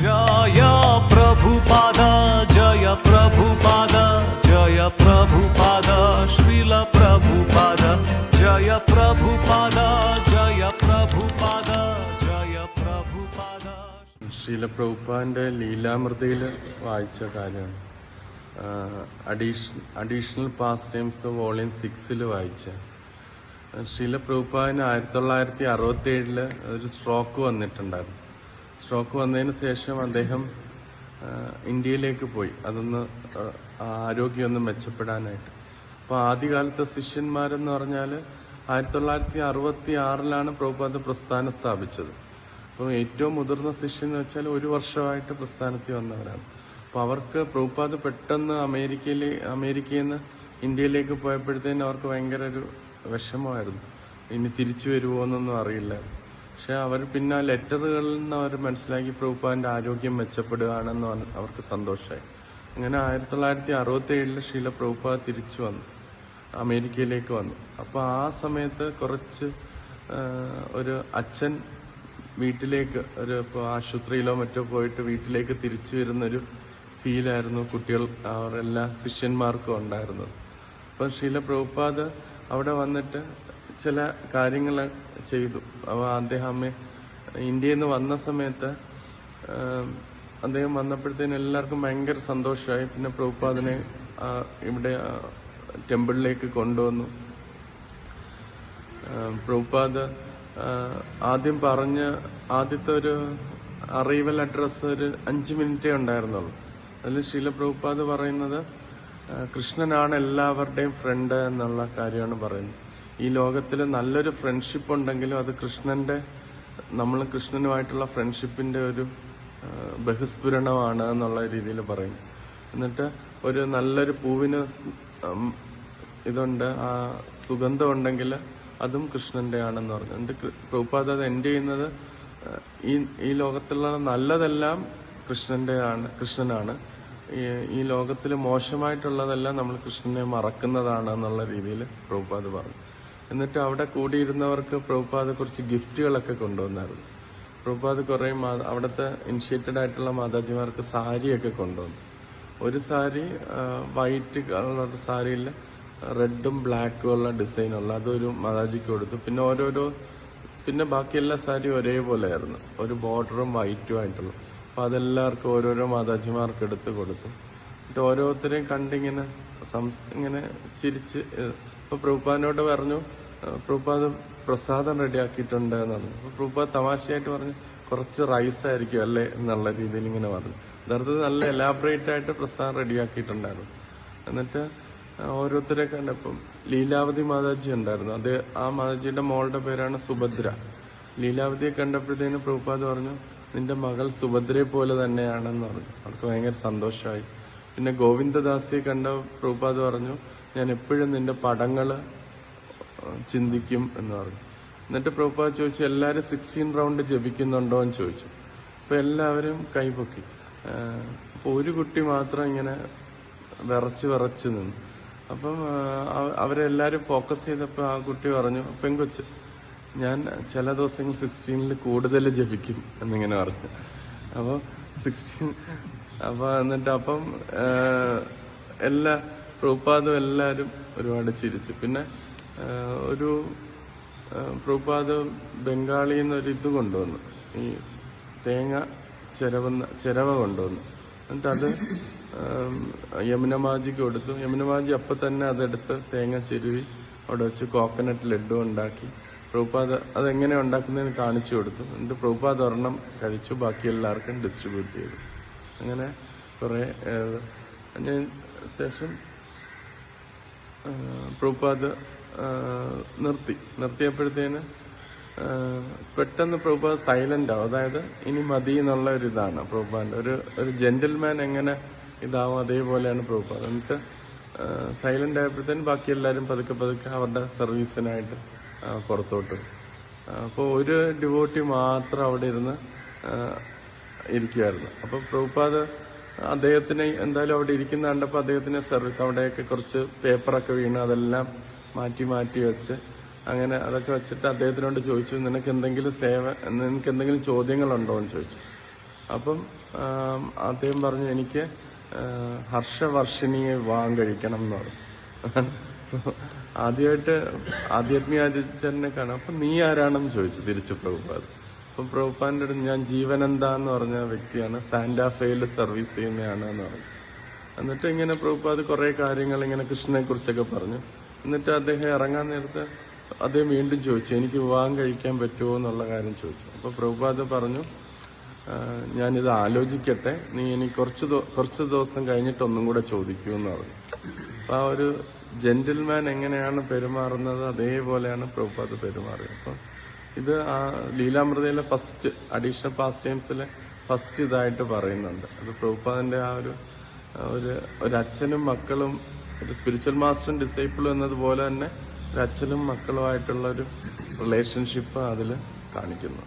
ജയ ലീലാമൃതയിൽ വായിച്ച കാര്യമാണ് addition additional pastimes volume സിക്സിൽ വായിച്ച. ശ്രീല ആയിരത്തി തൊള്ളായിരത്തി അറുപത്തി ഏഴിൽ ഒരു സ്ട്രോക്ക് വന്നിട്ടുണ്ടായിരുന്നു. സ്ട്രോക്ക് വന്നതിന് ശേഷം അദ്ദേഹം ഇന്ത്യയിലേക്ക് പോയി. അതൊന്ന് ആ, ആരോഗ്യം ഒന്ന് മെച്ചപ്പെടാനായിട്ട്. അപ്പൊ ആദ്യകാലത്തെ ശിഷ്യന്മാരെന്ന് പറഞ്ഞാൽ ആയിരത്തി തൊള്ളായിരത്തി അറുപത്തി ആറിലാണ് പ്രഭുപാദ പ്രസ്ഥാനം സ്ഥാപിച്ചത്. അപ്പോൾ ഏറ്റവും മുതിർന്ന ശിഷ്യൻ എന്ന് വെച്ചാൽ ഒരു വർഷമായിട്ട് പ്രസ്ഥാനത്തിൽ വന്നവരാണ്. അപ്പോൾ അവർക്ക് പ്രഭുപാദ് പെട്ടെന്ന് അമേരിക്കയിൽ അമേരിക്കയിൽ നിന്ന് ഇന്ത്യയിലേക്ക് പോയപ്പോഴത്തേനും അവർക്ക് ഭയങ്കര ഒരു വിഷമമായിരുന്നു. ഇനി തിരിച്ചു വരുമോ എന്നൊന്നും അറിയില്ല. പക്ഷെ അവർ പിന്നെ ലെറ്ററുകളിൽ നിന്ന് അവർ മനസ്സിലാക്കി പ്രഭുപാദിന്റെ ആരോഗ്യം മെച്ചപ്പെടുകയാണെന്ന് പറഞ്ഞു അവർക്ക് സന്തോഷമായി. അങ്ങനെ ആയിരത്തി തൊള്ളായിരത്തി അറുപത്തി ഏഴിൽ ഷീല പ്രഭുപാദ് തിരിച്ചു വന്നു. അമേരിക്കയിലേക്ക് വന്നു. അപ്പോൾ ആ സമയത്ത് കുറച്ച് ഒരു അച്ഛൻ വീട്ടിലേക്ക് ഒരു ഇപ്പോൾ ആശുപത്രിയിലോ മറ്റോ പോയിട്ട് വീട്ടിലേക്ക് തിരിച്ചു വരുന്നൊരു ഫീലായിരുന്നു കുട്ടികൾ അവരെല്ലാ ശിഷ്യന്മാർക്കും ഉണ്ടായിരുന്നത്. അപ്പം ഷീല പ്രഭുപാദ് അവിടെ വന്നിട്ട് ചില കാര്യങ്ങൾ ചെയ്തു. അപ്പോൾ അദ്ദേഹം ഇന്ത്യയിൽ നിന്ന് വന്ന സമയത്ത് അദ്ദേഹം വന്നപ്പോഴത്തേന് എല്ലാവർക്കും ഭയങ്കര സന്തോഷമായി. പിന്നെ പ്രഭുപാദിനെ ഇവിടെ ടെമ്പിളിലേക്ക് കൊണ്ടുവന്നു. പ്രഭുപാദ് ആദ്യം പറഞ്ഞ ആദ്യത്തെ ഒരു അറൈവൽ അഡ്രസ്സ് ഒരു അഞ്ച് മിനിറ്റേ ഉണ്ടായിരുന്നുള്ളൂ. അതിൽ ശീല പ്രഭുപാദ് പറയുന്നത് കൃഷ്ണനാണ് എല്ലാവരുടെയും ഫ്രണ്ട് എന്നുള്ള കാര്യമാണ് പറയുന്നത്. ഈ ലോകത്തിൽ നല്ലൊരു ഫ്രണ്ട്ഷിപ്പ് ഉണ്ടെങ്കിലും അത് കൃഷ്ണന്റെ നമ്മൾ കൃഷ്ണനുമായിട്ടുള്ള ഫ്രണ്ട്ഷിപ്പിന്റെ ഒരു ബഹുസ്ഫുരണമാണ് എന്നുള്ള രീതിയിൽ പറയും. എന്നിട്ട് ഒരു നല്ലൊരു പൂവിന് ഇതുണ്ട് ആ സുഗന്ധം ഉണ്ടെങ്കിൽ അതും കൃഷ്ണന്റെ ആണെന്ന് പറഞ്ഞു എന്റെ പ്രഭുപാദ് അത് എൻഡ് ചെയ്യുന്നത് ഈ ഈ ലോകത്തുള്ള നല്ലതെല്ലാം കൃഷ്ണന്റെ ആണ് കൃഷ്ണനാണ്. ഈ ലോകത്തിൽ മോശമായിട്ടുള്ളതെല്ലാം നമ്മൾ കൃഷ്ണനെ മറക്കുന്നതാണ് എന്നുള്ള രീതിയിൽ പ്രഭുപാദ് പറഞ്ഞു. എന്നിട്ട് അവിടെ കൂടിയിരുന്നവർക്ക് പ്രഭുപാദ് കുറച്ച് ഗിഫ്റ്റുകളൊക്കെ കൊണ്ടുവന്നായിരുന്നു. പ്രഭുപാദ് കുറേ അവിടുത്തെ ഇനിഷ്യേറ്റഡ് ആയിട്ടുള്ള മാതാജിമാർക്ക് സാരിയൊക്കെ കൊണ്ടുവന്നു. ഒരു സാരി വൈറ്റ് കളർ സാരിയിൽ റെഡും ബ്ലാക്കും ഉള്ള ഡിസൈനുള്ള അതൊരു മാതാജിക്ക് കൊടുത്തു. പിന്നെ ഓരോരോ പിന്നെ ബാക്കി സാരി സാരിയും ഒരേപോലെ ആയിരുന്നു ഒരു ബോർഡറും വൈറ്റും ആയിട്ടുള്ളു. അപ്പൊ അതെല്ലാവർക്കും ഓരോരോ മാതാജിമാർക്ക് എടുത്ത് കൊടുത്തു. എന്നിട്ട് ഓരോരുത്തരെയും കണ്ടിങ്ങനെ സംസ് ഇങ്ങനെ ചിരിച്ച് ഇപ്പൊ പ്രഭുപാദിനോട് പറഞ്ഞു പ്രഭുപാദ് പ്രസാദം റെഡിയാക്കിയിട്ടുണ്ട് എന്ന് പറഞ്ഞു അപ്പൊ പ്രഭുപാദ് തമാശയായിട്ട് പറഞ്ഞു കുറച്ച് റൈസ് ആയിരിക്കും അല്ലേ എന്നുള്ള രീതിയിൽ ഇങ്ങനെ പറഞ്ഞു. യഥാർത്ഥത്തിൽ നല്ല എലാബറേറ്റ് ആയിട്ട് പ്രസാദം റെഡിയാക്കിയിട്ടുണ്ടായിരുന്നു. എന്നിട്ട് ഓരോരുത്തരെ കണ്ടപ്പം ലീലാവതി മാതാജി ഉണ്ടായിരുന്നു. അത് ആ മാതാജിയുടെ മോളുടെ പേരാണ് സുഭദ്ര. ലീലാവതിയെ കണ്ടപ്പോഴത്തേനും പ്രഭുപാദ് പറഞ്ഞു നിന്റെ മകൾ സുഭദ്രയെ പോലെ തന്നെയാണെന്ന് പറഞ്ഞു. അവർക്ക് ഭയങ്കര സന്തോഷമായി. പിന്നെ ഗോവിന്ദദാസിയെ കണ്ട പ്രഭുപാദ് പറഞ്ഞു ഞാൻ എപ്പോഴും നിന്റെ പടങ്ങൾ ചിന്തിക്കും എന്ന് പറഞ്ഞു. എന്നിട്ട് പ്രഭുപാദ് ചോദിച്ചു എല്ലാവരും സിക്സ്റ്റീൻ റൗണ്ട് ജപിക്കുന്നുണ്ടോ? എന്ന് ചോദിച്ചു. അപ്പൊ എല്ലാവരും കൈപൊക്കി. അപ്പോൾ അപ്പൊ ഒരു കുട്ടി മാത്രം ഇങ്ങനെ വിറച്ച് വിറച്ച് നിന്നു. അപ്പം അവരെല്ലാവരും ഫോക്കസ് ചെയ്തപ്പോൾ ആ കുട്ടി പറഞ്ഞു പെങ്കൊച്ച് ഞാൻ ചില ദിവസങ്ങൾ സിക്സ്റ്റീനിൽ കൂടുതൽ ജപിക്കും എന്നിങ്ങനെ പറഞ്ഞു. അപ്പോൾ സിക്സ്റ്റീൻ അപ്പൊ എന്നിട്ട് അപ്പം എല്ലാ പ്രൂപ്പാദും എല്ലാരും ഒരുപാട് ചിരിച്ചു. പിന്നെ ഒരു പ്രൂപ്പാദ് ബംഗാളി എന്നൊരു ഇത് കൊണ്ടുവന്നു. ഈ തേങ്ങ ചിരവുന്ന ചിരവ കൊണ്ടുവന്നു. എന്നിട്ട് അത് യമുനമാജി കൊടുത്തു. യമുനമാജി അപ്പൊ തന്നെ അതെടുത്ത് തേങ്ങ ചെരുവി അവിടെ വെച്ച് കോക്കനട്ട് ലഡു ഉണ്ടാക്കി. പ്രഭുപാദ് അതെങ്ങനെ ഉണ്ടാക്കുന്നതെന്ന് കാണിച്ചു കൊടുത്തു. എന്നിട്ട് പ്രഭുപാദ് ഒരെണ്ണം കഴിച്ചു. ബാക്കി എല്ലാവർക്കും ഡിസ്ട്രിബ്യൂട്ട് ചെയ്തു. അങ്ങനെ കുറേ അതിന് ശേഷം പ്രഭുപാദ് നിർത്തി. നിർത്തിയപ്പോഴത്തേന് പെട്ടെന്ന് പ്രഭുപാദ് സൈലന്റ് ആവും. അതായത് ഇനി മതി എന്നുള്ള ഒരു ഇതാണ് പ്രഭുപാദിന്റെ. ഒരു ഒരു ജെന്റിൽമാൻ എങ്ങനെ ഇതാവും അതേപോലെയാണ് പ്രഭുപാദ്. എന്നിട്ട് സൈലന്റ് ആയപ്പോഴത്തേന് ബാക്കി എല്ലാവരും പതുക്കെ പതുക്കെ അവരുടെ സർവീസിനായിട്ട് പുറത്തോട്ട്. അപ്പോൾ ഒരു ഡിവോട്ടി മാത്രം അവിടെ ഇരുന്ന് ഇരിക്കുമായിരുന്നു അപ്പൊ പ്രഭുപാദ് അദ്ദേഹത്തിന് എന്തായാലും അവിടെ ഇരിക്കുന്ന കണ്ടപ്പോൾ അദ്ദേഹത്തിന് സർവീസ് അവിടെയൊക്കെ കുറച്ച് പേപ്പറൊക്കെ വീണ് അതെല്ലാം മാറ്റി മാറ്റി വെച്ച് അങ്ങനെ അതൊക്കെ വെച്ചിട്ട് അദ്ദേഹത്തിനോട് ചോദിച്ചു നിനക്ക് എന്തെങ്കിലും സേവ നിനക്ക് എന്തെങ്കിലും ചോദ്യങ്ങളുണ്ടോ? എന്ന് ചോദിച്ചു. അപ്പം അദ്ദേഹം പറഞ്ഞു എനിക്ക് ഹർഷവർഷിണിയെ വിവാഹം കഴിക്കണം എന്ന് പറഞ്ഞു. ആദ്യമായിട്ട് ആധ്യാത്മികാചാര്യനെ കാണാം. അപ്പൊ നീ ആരാണെന്ന് ചോദിച്ചു തിരിച്ചു പ്രഭുപാദ്. അപ്പം പ്രഭുപാദിന്റെ അടുത്ത് ഞാൻ ജീവൻ എന്ന് പറഞ്ഞ വ്യക്തിയാണ്. സാന്റാഫയിൽ സർവീസ് ചെയ്യുന്നതാണ് എന്ന് പറഞ്ഞു. എന്നിട്ട് ഇങ്ങനെ പ്രഭുപാദ് കുറെ കാര്യങ്ങൾ ഇങ്ങനെ കൃഷ്ണനെ കുറിച്ചൊക്കെ പറഞ്ഞു. എന്നിട്ട് അദ്ദേഹം ഇറങ്ങാൻ നേരത്തെ അദ്ദേഹം വീണ്ടും ചോദിച്ചു എനിക്ക് വിവാഹം കഴിക്കാൻ പറ്റുമോ? എന്നുള്ള കാര്യം ചോദിച്ചു. അപ്പൊ പ്രഭുപാദ് പറഞ്ഞു "ആ, ഞാനിത് ആലോചിക്കട്ടെ. നീ ഇനി കുറച്ച് കുറച്ച് ദിവസം കഴിഞ്ഞിട്ട് ഒന്നും കൂടെ ചോദിക്കൂ എന്ന് പറഞ്ഞു. അപ്പൊ ആ ഒരു ജെന്റിൽമാൻ എങ്ങനെയാണ് പെരുമാറുന്നത്? അതേപോലെയാണ് പ്രഭുപാദ് പെരുമാറിയത്. അപ്പൊ ഇത് ആ ലീലാമൃതയിലെ ഫസ്റ്റ് അഡീഷണൽ പാസ് ടൈംസിലെ ഫസ്റ്റ് ഇതായിട്ട് പറയുന്നുണ്ട്. അത് പ്രഭുപാദന്റെ ആ ഒരു ഒരു ഒരു അച്ഛനും മക്കളും ഒരു സ്പിരിച്വൽ മാസ്റ്ററും ഡിസൈപ്പിളും എന്നതുപോലെ തന്നെ ഒരു അച്ഛനും മക്കളുമായിട്ടുള്ള ഒരു റിലേഷൻഷിപ്പ് അതിൽ കാണിക്കുന്നു.